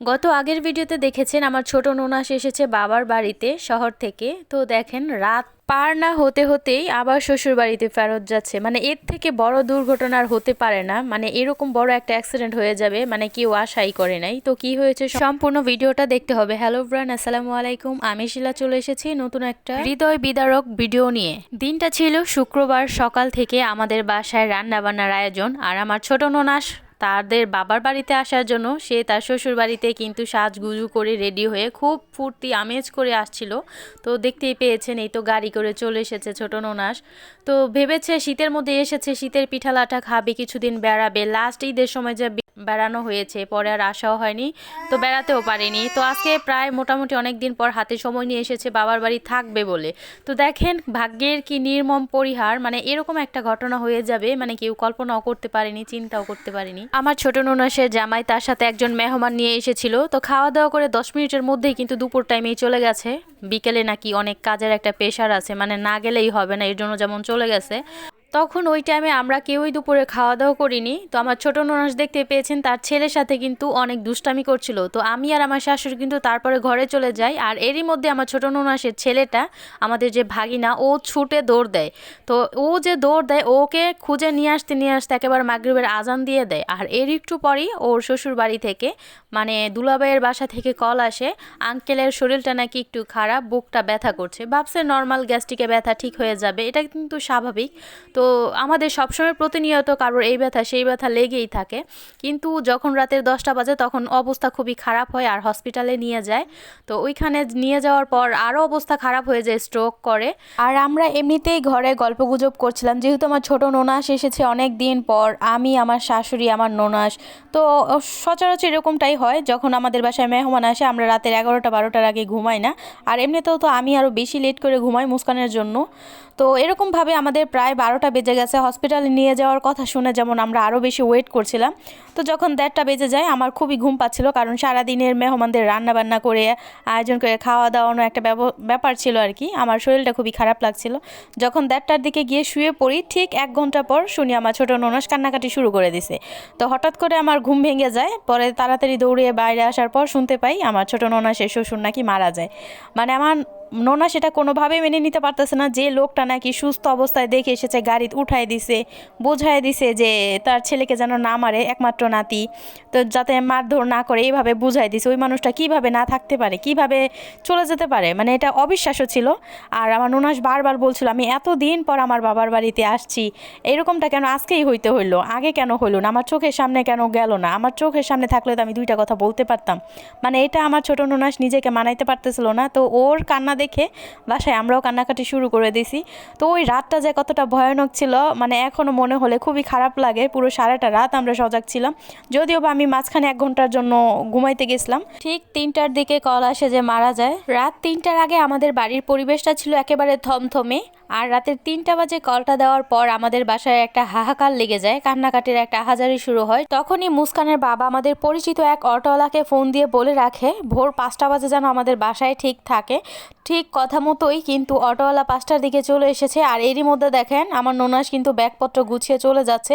গত আগের ভিডিওতে দেখেছেন আমার ছোট নোনাস এসেছে বাবার বাড়িতে শহর থেকে। তো দেখেন, রাত পার না হতে হতেই আবার শ্বশুর বাড়িতে ফেরত যাচ্ছে। মানে এর থেকে বড় দুর্ঘটনা আর হতে পারে না। মানে এরকম বড় একটা অ্যাক্সিডেন্ট হয়ে যাবে মানে কেউ আশাই করে নাই। তো কি হয়েছে সম্পূর্ণ ভিডিওটা দেখতে হবে। হ্যালো ব্রান আসসালামু আলাইকুম। আমি শিলা চলে এসেছি নতুন একটা হৃদয় বিদারক ভিডিও নিয়ে। দিনটা ছিল শুক্রবার সকাল থেকে আমাদের বাসায় রান্না বান্নার আয়োজন আর আমার ছোট ননাস তাদের বাবার বাড়িতে আসার জন্য সে তার শ্বশুর বাড়িতে কিন্তু সাজগুজু করে রেডি হয়ে খুব ফুর্তি আমেজ করে আসছিল। তো দেখতেই পেয়েছেন, এই তো গাড়ি করে চলে এসেছে ছোট ননাস। তো ভেবেছে শীতের মধ্যে এসেছে, শীতের পিঠা লাঠা খাবে, কিছুদিন বেড়াবে লাস্ট ঈদের সময় যে বে- বেড়ানো হয়েছে, পরে আর আসাও হয়নি। তো বেড়াতেও পারেনি। তো আজকে প্রায় মোটামুটি অনেক দিন পর হাতে সময় নিয়ে এসেছে, বাবার বাড়ি থাকবে বলে। তো দেখেন, ভাগ্যের কি নির্মম পরিহার মানে এরকম একটা ঘটনা হয়ে যাবে মানে কেউ কল্পনাও করতে পারেনি, চিন্তাও করতে পারেনি। আমার ছোট ননাসের জামাই তার সাথে একজন মেহমান নিয়ে এসেছিল। তো খাওয়া দাওয়া করে দশ মিনিটের মধ্যেই কিন্তু দুপুর টাইমেই চলে গেছে। বিকেলে নাকি অনেক কাজের একটা প্রেশার আছে মানে না গেলেই হবে না, এর জন্য যেমন চলে গেছে। তখন ওই টাইমে আমরা কেউই দুপুরে খাওয়া দাওয়া করিনি। তো আমার ছোট ননাস দেখতে পেয়েছেন, তার ছেলের সাথে কিন্তু অনেক দুষ্টামি করছিল। তো আমি আর আমার শাশুড়ি কিন্তু তারপরে ঘরে চলে যাই আর এরই মধ্যে আমার ছোট ননাসের ছেলেটা, আমাদের যে ভাগিনা, ও ছুটে দৌড় দেয়। তো ও যে দৌড় দেয়, ওকে খুঁজে নিয়ে আসতে নিয়ে আসতে একেবারে মাগরিবের আজান দিয়ে দেয়। আর এর একটু পরেই ওর শ্বশুর বাড়ি থেকে মানে দুলাভাইয়ের বাসা থেকে কল আসে। আঙ্কেলের শরীরটা নাকি একটু খারাপ, বুকটা ব্যথা করছে। ভাবছে নর্মাল গ্যাস্ট্রিকে ব্যথা ঠিক হয়ে যাবে, এটা কিন্তু স্বাভাবিক। তো আমাদের সবসময় প্রতিনিয়ত কারোর এই ব্যথা, সেই ব্যথা লেগেই থাকে। কিন্তু যখন রাতের দশটা বাজে তখন অবস্থা খুবই খারাপ হয় আর হসপিটালে নিয়ে যায়। তো ওইখানে নিয়ে যাওয়ার পর আরও অবস্থা খারাপ হয়ে যায় স্ট্রোক করে। আর আমরা এমনিতেই ঘরে গল্পগুজব করছিলাম। যেহেতু আমার ছোট নোনাস এসেছে অনেক দিন পর, আমি, আমার শাশুড়ি, আমার নোনাস। তো সচরাচর এরকমটাই হয়। যখন আমাদের বাসায় মেহমান আসে, আমরা রাতের এগারোটা, বারোটার আগে ঘুমাই না। আর এমনিতেও তো আমি আরও বেশি লেট করে ঘুমাই মুস্কানের জন্য। তো এরকমভাবে আমাদের প্রায় বারোটা বেজে গেছে হসপিটালে নিয়ে যাওয়ার কথা শুনে যেমন আমরা আরও বেশি ওয়েট করছিলাম। তো যখন দেড়টা বেজে যায়, আমার খুবই ঘুম পাচ্ছিল কারণ সারাদিনের মেহমানদের রান্নাবান্না করে, আয়োজন করে খাওয়া দাওয়ানো একটা ব্যাপার ছিল আর কি। আমার শরীরটা খুবই খারাপ লাগছিল। যখন দেড়টার দিকে গিয়ে শুয়ে পড়ি, ঠিক এক ঘণ্টা পর শুনি আমার ছোটো ননাস কান্নাকাটি শুরু করে দিছে। তো হঠাৎ করে আমার ঘুম ভেঙে যায়, পরে তাড়াতাড়ি দৌড়িয়ে বাইরে আসার পর শুনতে পাই আমার ছোটো ননাসের শ্বশুর নাকি মারা যায়। মানে আমার নোনা সেটা কোনোভাবেই মেনে নিতে পারতেছে না। যে লোকটা নাকি সুস্থ অবস্থায় দেখে এসেছে গাড়িতে উঠাই দিছে বোঝাই দিছে যে তার ছেলেকে যেন না মারে, একমাত্র নাতি, তো যাতে মারধর না করে এইভাবে বুঝাই দিছে। ওই মানুষটা কীভাবে না থাকতে পারে, কীভাবে চলে যেতে পারে? মানে এটা অবিশ্বাস্য ছিল। আর আমার নোনাস বারবার বলছিল, আমি এত দিন পর আমার বাবার বাড়িতে আসছি, এরকমটা কেন আজকেই হইতে হইল? আগে কেন হইল না? আমার চোখের সামনে কেন গেল না? আমার চোখের সামনে থাকলে তো আমি দুইটা কথা বলতে পারতাম। মানে এটা আমার ছোট নোনাস নিজেকে মানাইতে পারতেছিল না। তো ওর কান্না দেখে বাসায় আমরাও কান্নাকাটি শুরু করে দিছি তো ওই রাতটা যে কতটা ভয়ানক ছিল মানে এখনও মনে হলে খুবই খারাপ লাগে। পুরো সারাটা রাত আমরা সজাগ ছিলাম। যদিও বা আমি মাঝখানে এক ঘণ্টার জন্য ঘুমাইতে গেছিলাম। ঠিক তিনটার দিকে কল আসে যে মারা যায়। রাত তিনটার আগে আমাদের বাড়ির পরিবেশটা ছিল একেবারে থমথমে। আর রাতের তিনটা বাজে কলটা দেওয়ার পর আমাদের বাসায় একটা হাহাকার লেগে যায়। কান্নাকাটির একটা আহাজারি শুরু হয়। তখনই মুস্কানের বাবা আমাদের পরিচিত এক অটোওয়ালাকে ফোন দিয়ে বলে রাখে, ভোর পাঁচটা বাজে যেন আমাদের বাসায় ঠিক থাকে। ঠিক কথা মতোই কিন্তু অটোওয়ালা পাঁচটার দিকে চলে এসেছে আর এরই মধ্যে দেখেন আমার নোনাস কিন্তু ব্যাগপত্র গুছিয়ে চলে যাচ্ছে।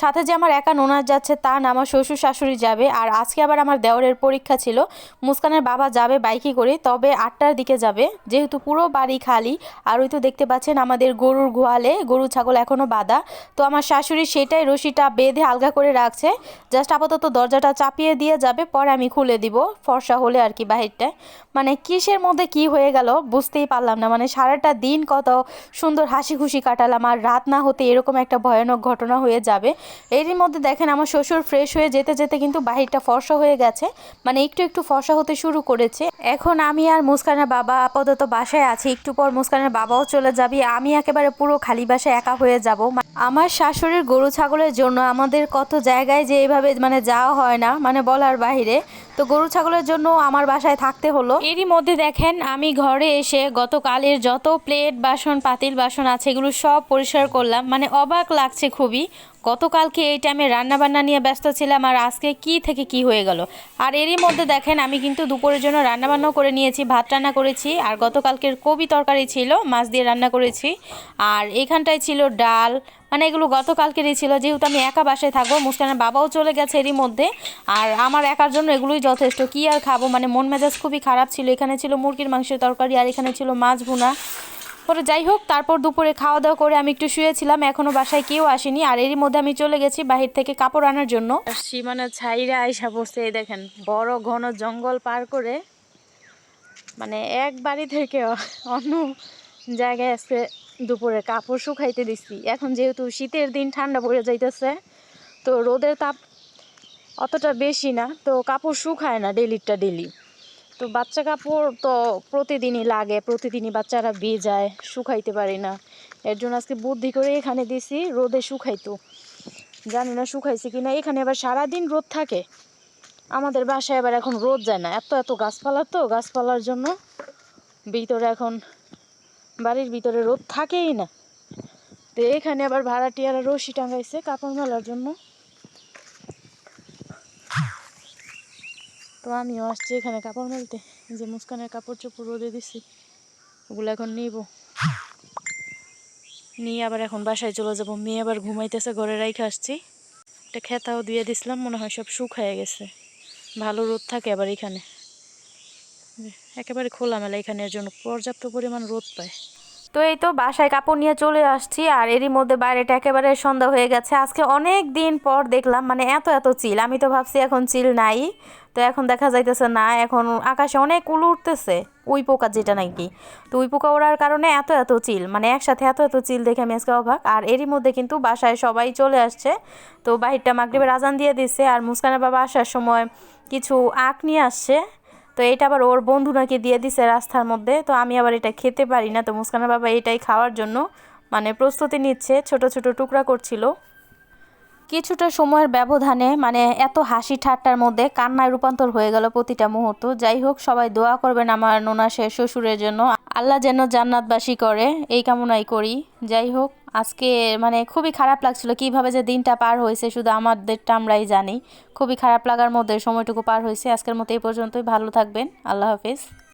সাথে যে আমার একা নোনাস যাচ্ছে তা না, আমার শ্বশুর শাশুড়ি যাবে আর আজকে আবার আমার দেওরের পরীক্ষা ছিল। মুস্কানের বাবা যাবে বাইকে করে, তবে আটটার দিকে যাবে। যেহেতু পুরো বাড়ি খালি, আর ওই তো দেখতে পাচ্ছেন আমাদের গরুর গোয়ালে, গরু, ছাগল এখনও বাঁধা। তো আমার শাশুড়ি সেটাই রশিটা বেঁধে আলগা করে রাখছে। জাস্ট আপাতত দরজাটা চাপিয়ে দিয়ে যাবে, পরে আমি খুলে দিব। ফর্সা হলে আর কি বাহিরটায়। মানে কিসের মধ্যে কি হয়ে গেল বুঝতেই পারলাম না। মানে সারাটা দিন কত সুন্দর হাসি খুশি কাটালাম, আর রাত না হতে এরকম একটা ভয়ানক ঘটনা হয়ে যাবে। এরই মধ্যে দেখেন আমার শ্বশুর ফ্রেশ হয়ে যেতে যেতে কিন্তু বাহিরটা ফর্সা হয়ে গেছে। মানে একটু একটু ফর্সা হতে শুরু করেছে। এখন আমি আর মুস্কানের বাবা আপাতত বাসায় আছি। একটু পর মুস্কানের বাবাও চলে যাবি। আমি একেবারে পুরো খালি বাসায় একা হয়ে যাব। আমার শাশুড়ির গরু ছাগলের জন্য আমাদের কত জায়গায় যে এইভাবে মানে যাওয়া হয় না মানে বলার বাইরে তো গরু ছাগলের জন্য আমার বাসায় থাকতে হলো। এরই মধ্যে দেখেন, আমি ঘরে এসে গতকালের যত প্লেট বাসন, পাতিল বাসন আছে, এগুলো সব পরিষ্কার করলাম। মানে অবাক লাগছে খুবই, গতকালকে এই টাইমে রান্না বান্না নিয়ে ব্যস্ত ছিলাম আর আজকে কি থেকে কি হয়ে গেল। আর এরই মধ্যে দেখেন, আমি কিন্তু দুপুরের জন্য রান্না বান্নাও করে নিয়েছি, ভাত রান্না করেছি, আর গতকালকের কবি তরকারি ছিল, মাছ দিয়ে রান্না করেছি। আর এখানটায় ছিল ডাল মানে এগুলো গতকালকেরই ছিল। যেহেতু আমি একা বাসায় থাকব মুস্কানের বাবাও চলে গেছে এরই মধ্যে। আর আমার একার জন্য এগুলোই যথেষ্ট। কি আর খাব? মানে মন মেজাজ খুবই খারাপ ছিল। এখানে ছিল মুরগির মাংসের তরকারি আর এখানে ছিল মাছ ভুনা। পরে যাই হোক, তারপর দুপুরে খাওয়া দাওয়া করে আমি একটু শুয়েছিলাম। এখনও বাসায় কেউ আসেনি। আর এরই মধ্যে আমি চলে গেছি বাহির থেকে কাপড় আনার জন্য। সীমানা ছাইরা আইসা বসে এই দেখেন, বড় ঘন জঙ্গল পার করে। মানে এক বাড়ি থেকে অন্য জায়গায় আজকে দুপুরে কাপড় শুকাইতে দিছি। এখন যেহেতু শীতের দিন, ঠান্ডা পড়ে যাইতেছে, তো রোদের তাপ অতটা বেশি না, তো কাপড় শুকায় না ডেলিরটা ডেলি। তো বাচ্চা কাপড় তো প্রতিদিনই লাগে, প্রতিদিনই বাচ্চারা যায় শুকাইতে পারি না। এর জন্য আজকে বুদ্ধি করে এখানে দিছি, রোদে শুকাইতো জানি না শুকাইছে কিনা, এখানে আবার সারাদিন রোদ থাকে। আমাদের বাসায় আবার এখন রোদ যায় না, এত এত গাছপালা তো, গাছপালার জন্য ভিতরে এখন বাড়ির ভিতরে রোদ থাকেই না। তো এখানে আবার ভাড়াটিয়ারা রশি টাঙাইছে কাপড় মেলার জন্য। তো আমিও আসছি এখানে কাপড় মেলতে। যে মুস্কানের কাপড় চোপড় রোদে দিছি, ওগুলো এখন নিব। নিয়ে আবার এখন বাসায় চলে যাব। মেয়ে আবার ঘুমাইতেছে, ঘরে রাইখে আসছি। একটা খেতাও দিয়ে দিছিলাম, মনে হয় সব শুকায় গেছে। ভালো রোদ থাকে আবার এখানে। একেবারে খোলামেলা এখানের জন্য পর্যাপ্ত পরিমাণ রোদ পায়। তো এই তো বাসায় কাপড় নিয়ে চলে আসছি আর এরই মধ্যে বাইরেটা একেবারে সন্ধ্যা হয়ে গেছে। আজকে অনেক দিন পর দেখলাম মানে এত এত চিল। আমি তো ভাবছি এখন চিল নাই, তো এখন দেখা যাইতেছে না, এখন আকাশে অনেক উলু উঠতেছে, উই পোকা যেটা নাকি। তো উই পোকা ওড়ার কারণে এত এত চিল মানে একসাথে এত এত চিল দেখে আমি আজকে অবাক। আর এরই মধ্যে কিন্তু বাসায় সবাই চলে আসছে, তো বাহিরটা মাগরিবের আজান দিয়ে দিচ্ছে আর মুস্কানের বাবা আসার সময় কিছু আখ নিয়ে আসছে তো এটা আবার ওর বন্ধু নাকি দিয়ে দিছে রাস্তার মধ্যে, তো আমি আবার এটা খেতে পারি না। তো মুস্কানের বাবা এটাই খাওয়ার জন্য মানে প্রস্তুতি নিচ্ছে, ছোট ছোট টুকরা করছিল। কিছুটা সময়ের ব্যবধানে মানে এত হাসি ঠাট্টার মধ্যে কান্নায় রূপান্তর হয়ে গেল প্রতিটা মুহূর্ত। যাই হোক, সবাই দোয়া করবেন আমার নোনা শেষ শ্বশুরের জন্য। আল্লাহ যেন জান্নাতবাসী করে, এই কামনাই করি। যাই হোক, আজকে মানে খুবই খারাপ লাগছিল কীভাবে যে দিনটা পার হয়েছে, শুধু আমাদেরটা আমরাই জানি। খুবই খারাপ লাগার মধ্যে সময়টুকু পার হয়েছে। আজকের মতো এই পর্যন্তই। ভালো থাকবেন। আল্লাহ হাফিজ।